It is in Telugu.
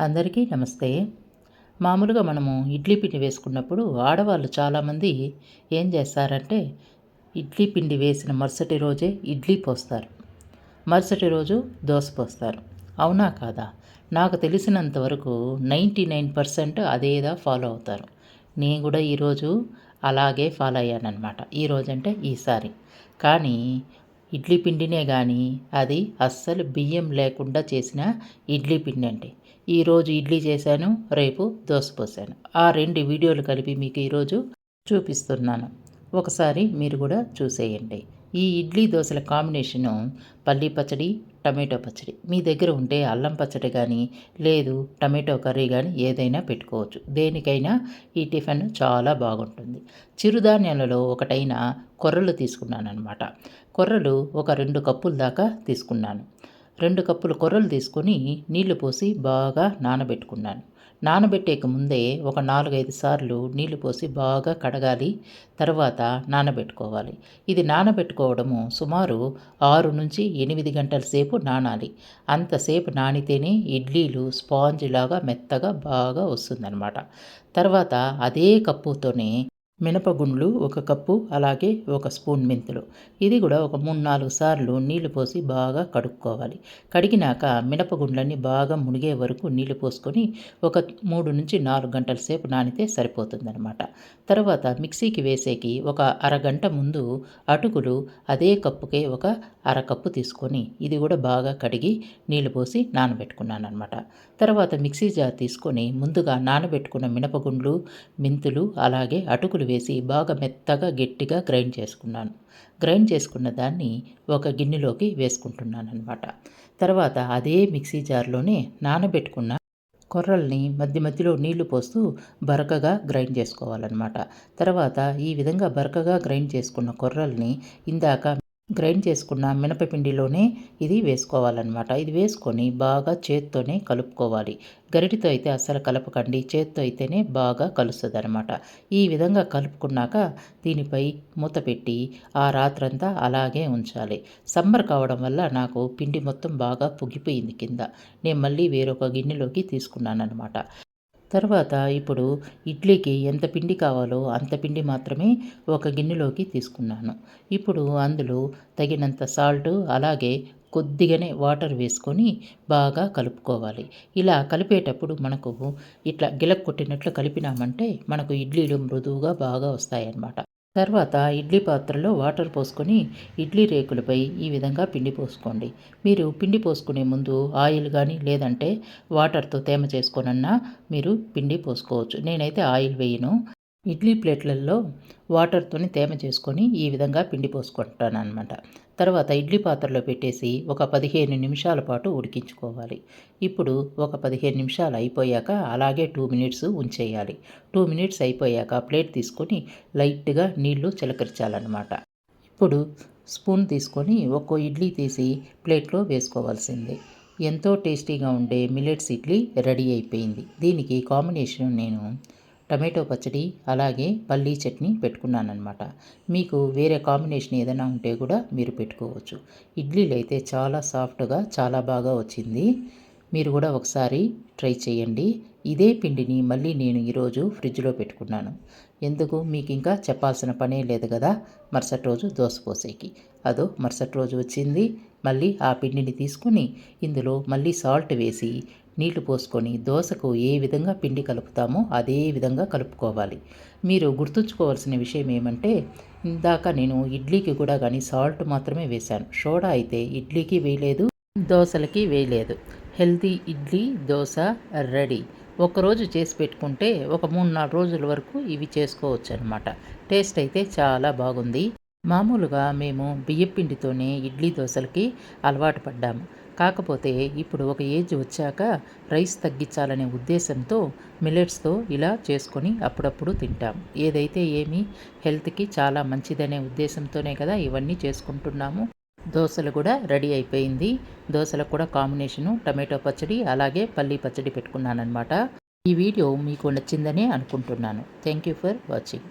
అందరికీ నమస్తే. మామూలుగా మనము ఇడ్లీ పిండి వేసుకున్నప్పుడు ఆడవాళ్ళు చాలామంది ఏం చేస్తారంటే ఇడ్లీ పిండి వేసిన మరుసటి రోజే ఇడ్లీ పోస్తారు. మరుసటి రోజు దోశ పోస్తారు. అవునా కాదా? నాకు తెలిసినంత వరకు నైంటీ నైన్ పర్సెంట్ అదేదా ఫాలో అవుతారు. నేను కూడా ఈరోజు అలాగే ఫాలో అయ్యానమాట ఈరోజు అంటే ఈసారి కానీ ఇడ్లీ పిండినే కానీ అది అస్సలు బియ్యం లేకుండా చేసిన ఇడ్లీ పిండి అంటే ఈరోజు ఇడ్లీ చేశాను రేపు దోశ పోసాను. ఆ రెండు వీడియోలు కలిపి మీకు ఈరోజు చూపిస్తున్నాను. ఒకసారి మీరు కూడా చూసేయండి. ఈ ఇడ్లీ దోశల కాంబినేషను పల్లీ పచ్చడి టమాటో పచ్చడి. మీ దగ్గర ఉంటే అల్లం పచ్చడి కానీ లేదు టమాటో కర్రీ కానీ ఏదైనా పెట్టుకోవచ్చు. దేనికైనా ఈ టిఫిన్ చాలా బాగుంటుంది. చిరుధాన్యాలలో ఒకటైన కొర్రలు తీసుకున్నాను అనమాట కొర్రలు ఒక రెండు కప్పుల దాకా తీసుకున్నాను. రెండు కప్పులు కొర్రలు తీసుకొని నీళ్ళు పోసి బాగా నానబెట్టుకున్నాను. నానబెట్టేక ముందే ఒక నాలుగైదు సార్లు నీళ్ళు పోసి బాగా కడగాలి తర్వాత నానబెట్టుకోవాలి. ఇది నానబెట్టుకోవడము సుమారు ఆరు నుంచి ఎనిమిది గంటల సేపు నానాలి. అంతసేపు నానితేనే ఇడ్లీలు స్పాంజ్ లాగా మెత్తగా బాగా వస్తుందన్నమాట. తర్వాత అదే కప్పుతోనే మినపగుండ్లు ఒక కప్పు అలాగే ఒక స్పూన్ మెంతులు. ఇది కూడా ఒక మూడు నాలుగు సార్లు నీళ్ళు పోసి బాగా కడుక్కోవాలి. కడిగినాక మినపగుండ్లన్నీ బాగా మునిగే వరకు నీళ్ళు పోసుకొని ఒక మూడు నుంచి నాలుగు గంటల సేపు నానితే సరిపోతుందనమాట తర్వాత మిక్సీకి వేసేకి ఒక అరగంట ముందు అటుకులు అదే కప్పుకే ఒక అరకప్పు తీసుకొని ఇది కూడా బాగా కడిగి నీళ్ళు పోసి నానబెట్టుకున్నాను అనమాట తర్వాత మిక్సీ జార్ తీసుకొని ముందుగా నానబెట్టుకున్న మినపగుండ్లు మెంతులు అలాగే అటుకులు వేసి బాగా మెత్తగా గట్టిగా గ్రైండ్ చేసుకున్నాను. గ్రైండ్ చేసుకున్న దాన్ని ఒక గిన్నెలోకి వేసుకుంటున్నాను అనమాట తర్వాత అదే మిక్సీ జార్లోనే నానబెట్టుకున్న కొర్రల్ని మధ్య మధ్యలో నీళ్ళు పోస్తూ బరకగా గ్రైండ్ చేసుకోవాలన్నమాట. తర్వాత ఈ విధంగా బరకగా గ్రైండ్ చేసుకున్న కొర్రల్ని ఇందాక గ్రైండ్ చేసుకున్న మినపపిండిలోనే ఇది వేసుకోవాలన్నమాట. ఇది వేసుకొని బాగా చేత్తోనే కలుపుకోవాలి. గరిటితో అయితే అస్సలు కలపకండి. చేత్తో అయితేనే బాగా కలుస్తుంది అనమాట ఈ విధంగా కలుపుకున్నాక దీనిపై మూత పెట్టి ఆ రాత్రంతా అలాగే ఉంచాలి. సమ్మర్ కావడం వల్ల నాకు పిండి మొత్తం బాగా పొగిపోయింది కింద. నేను మళ్ళీ వేరొక గిన్నెలోకి తీసుకున్నాను అనమాట తర్వాత ఇప్పుడు ఇడ్లీకి ఎంత పిండి కావాలో అంత పిండి మాత్రమే ఒక గిన్నెలోకి తీసుకున్నాను. ఇప్పుడు అందులో తగినంత సాల్ట్ అలాగే కొద్దిగానే వాటర్ వేసుకొని బాగా కలుపుకోవాలి. ఇలా కలిపేటప్పుడు మనకు ఇట్లా గిలక్ కొట్టినట్లు కలిపినామంటే మనకు ఇడ్లీలు మృదువుగా బాగా వస్తాయన్నమాట. తర్వాత ఇడ్లీ పాత్రలో వాటర్ పోసుకొని ఇడ్లీ రేకులపై ఈ విధంగా పిండి పోసుకోండి. మీరు పిండి పోసుకునే ముందు ఆయిల్ కానీ లేదంటే వాటర్తో తేమ చేసుకోనన్నా మీరు పిండి పోసుకోవచ్చు. నేనైతే ఆయిల్ వేయను. ఇడ్లీ ప్లేట్లలో వాటర్తోని తేమ చేసుకొని ఈ విధంగా పిండి పోసుకుంటాను అనమాట తర్వాత ఇడ్లీ పాత్రలో పెట్టేసి ఒక పదిహేను నిమిషాల పాటు ఉడికించుకోవాలి. ఇప్పుడు ఒక పదిహేను నిమిషాలు అయిపోయాక అలాగే టూ మినిట్స్ ఉంచేయాలి. టూ మినిట్స్ అయిపోయాక ప్లేట్ తీసుకొని లైట్గా నీళ్ళు చిలకరించాలన్నమాట. ఇప్పుడు స్పూన్ తీసుకొని ఒక్కో ఇడ్లీ తీసి ప్లేట్లో వేసుకోవాల్సిందే. ఎంతో టేస్టీగా ఉండే మిలెట్స్ ఇడ్లీ రెడీ అయిపోయింది. దీనికి కాంబినేషన్ నేను టమాటో పచ్చడి అలాగే పల్లీ చట్నీ పెట్టుకున్నానమాట మీకు వేరే కాంబినేషన్ ఏదైనా ఉంటే కూడా మీరు పెట్టుకోవచ్చు. ఇడ్లీలు అయితే చాలా సాఫ్ట్గా చాలా బాగా వచ్చింది. మీరు కూడా ఒకసారి ట్రై చేయండి. ఇదే పిండిని మళ్ళీ నేను ఈరోజు ఫ్రిడ్జ్లో పెట్టుకున్నాను. ఎందుకు? మీకు ఇంకా చెప్పాల్సిన పనే లేదు కదా? మరుసటి రోజు దోశ పోసేకి అదో మరుసటి రోజు వచ్చింది. మళ్ళీ ఆ పిండిని తీసుకొని ఇందులో మళ్ళీ సాల్ట్ వేసి నీళ్ళు పోసుకొని దోశకు ఏ విధంగా పిండి కలుపుతామో అదే విధంగా కలుపుకోవాలి. మీరు గుర్తుంచుకోవాల్సిన విషయం ఏమంటే ఇందాక నేను ఇడ్లీకి కూడా కానీ సాల్ట్ మాత్రమే వేశాను. సోడా అయితే ఇడ్లీకి వేయలేదు దోశలకి వేయలేదు. Healthy idli dosa ready. ఒకరోజు చేసి పెట్టుకుంటే ఒక మూడు నాలుగు రోజుల వరకు ఇవి చేసుకోవచ్చు అనమాట టేస్ట్ అయితే చాలా బాగుంది. మామూలుగా మేము బియ్యపిండితోనే ఇడ్లీ దోశలకి అలవాటు పడ్డాము కాకపోతే ఇప్పుడు ఒక ఏజ్ వచ్చాక రైస్ తగ్గించాలనే ఉద్దేశంతో మిల్లెట్స్తో ఇలా చేసుకొని అప్పుడప్పుడు తింటాం. ఏదైతే ఏమి హెల్త్కి చాలా మంచిదనే ఉద్దేశంతోనే కదా ఇవన్నీ చేసుకుంటున్నాము. దోశలు కూడా రెడీ అయిపోయింది. దోశలకు కూడా కాంబినేషను టమాటో పచ్చడి అలాగే పల్లీ పచ్చడి పెట్టుకున్నాను అనమాట ఈ వీడియో మీకు నచ్చిందనే అనుకుంటున్నాను. Thank you for watching.